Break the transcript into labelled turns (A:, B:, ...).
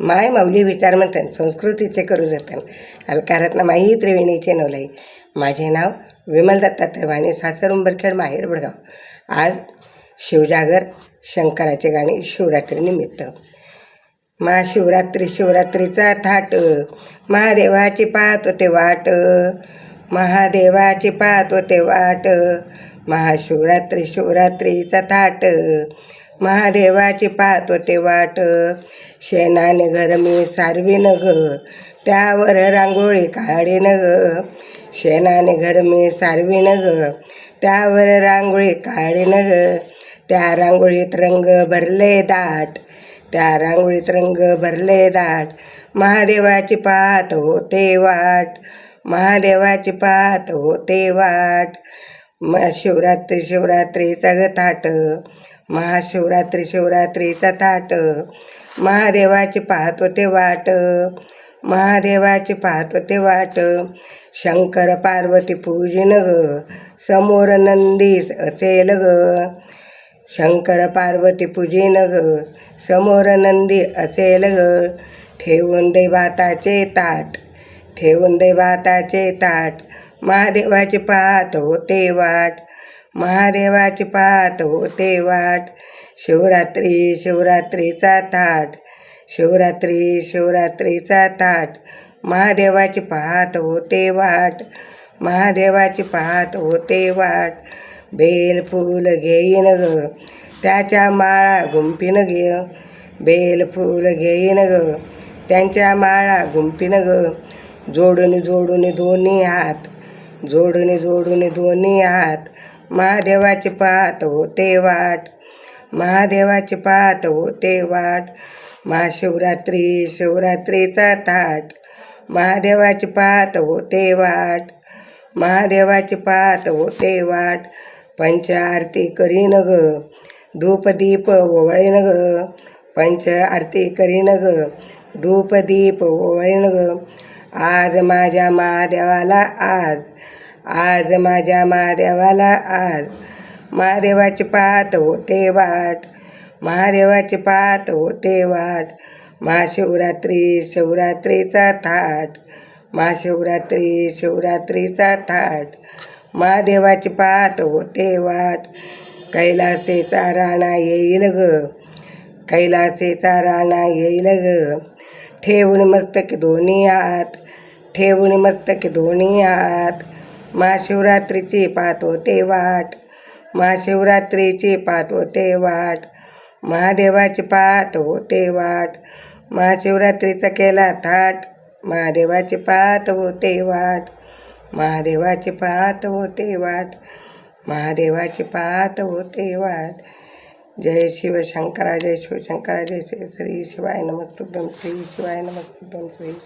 A: माय माऊली विचार म्हणतात संस्कृतीचे करू जतन अलकारत्न माई त्रिवेणीचे नवलाई. माझे नाव विमल दत्ता त्रिवाणी सासर उंबरखेड माहेर बडगाव आज शिवजागर शंकराचे गाणे शिवरात्रीनिमित्त महाशिवरात्री शिवरात्रीचा थाट. महादेवाची पाहत होते वाट. महादेवाची पाहत होते वाट. महाशिवरात्री शिवरात्रीचा थाट. महादेवाची पाहत होते वाट. शेणाने घर मी सारवीन ग. त्यावर रांगोळी काढीन ग. शेणाने घर मी सारवीन ग. त्यावर रांगोळी काढीन ग. त्या रांगोळीत रंग भरले दाट. त्या रांगोळीत रंग भरले दाट. महादेवाची पाहत होते वाट. महादेवाची पाहत होते वाट. म शिवरात्री शिवरात्रीचा ग थाट. महाशिवरात्री शिवरात्रीचा थाट. महादेवाची पाहत होते वाट. महादेवाची पाहत होते वाट. शंकर पार्वती पूजिन ग. समोर नंदीस असेल ग. शंकर पार्वती पूजिन ग. समोर नंदी असेल ग. ठेवून दे भाताचे ताट. ठेवून दे भाताचे ताट. महादेवाची पाहत होते वाट महादेवाची पाहत होते वाट. शिवरात्री शिवरात्रीचा थाट शिवरात्री शिवरात्रीचा थाट. महादेवाची पाहत होते वाट महादेवाची पाहत होते वाट. बेल फूल घेईन ग त्याच्या माळा गुंफीन घे बेल फूल घेईन ग त्यांच्या माळा गुंफीन ग. जोडून जोडून दोन्ही हात जोडून जोडून दोन्ही आत महादेवाची पाहत होते वाट. महादेवाची पाहत होते वाट. महाशिवरात्री शिवरात्रीचा ताट महादेवाची पाहत होते वाट. महादेवाची पाहत होते वाट. पंच आरती करीन ग. धूपदीप ओवळीन ग. पंच आरती करीन ग. धूपदीप ओवळीन ग. आज माझ्या महादेवाला आज आज माझ्या महादेवाला आज महादेवाची पाहत होते वाट. महादेवाची पाहत होते वाट. महाशिवरात्री शिवरात्रीचा थाट. महाशिवरात्री शिवरात्रीचा थाट. महादेवाची पाहत होते वाट. कैलासेचा राणा येईल ग. कैलासेचा राणा येईल ग. ठेवून मस्तक दोन्ही आत ठेवून मस्तक दोन्ही आत महाशिवरात्रीची पाहत होते वाट. महाशिवरात्रीची पाहत होते वाट. महादेवाची पाहत होते वाट. महाशिवरात्रीचा केला थाट. महादेवाची पाहत होते वाट. महादेवाची पाहत होते वाट. महादेवाची पाहत होते वाट. जय शिवशंकरा जय शिवशंकरा जय श्री श्री शिवाय नमस्तुभ्यम श्री शिवाय नमस्तुभ्यम श्री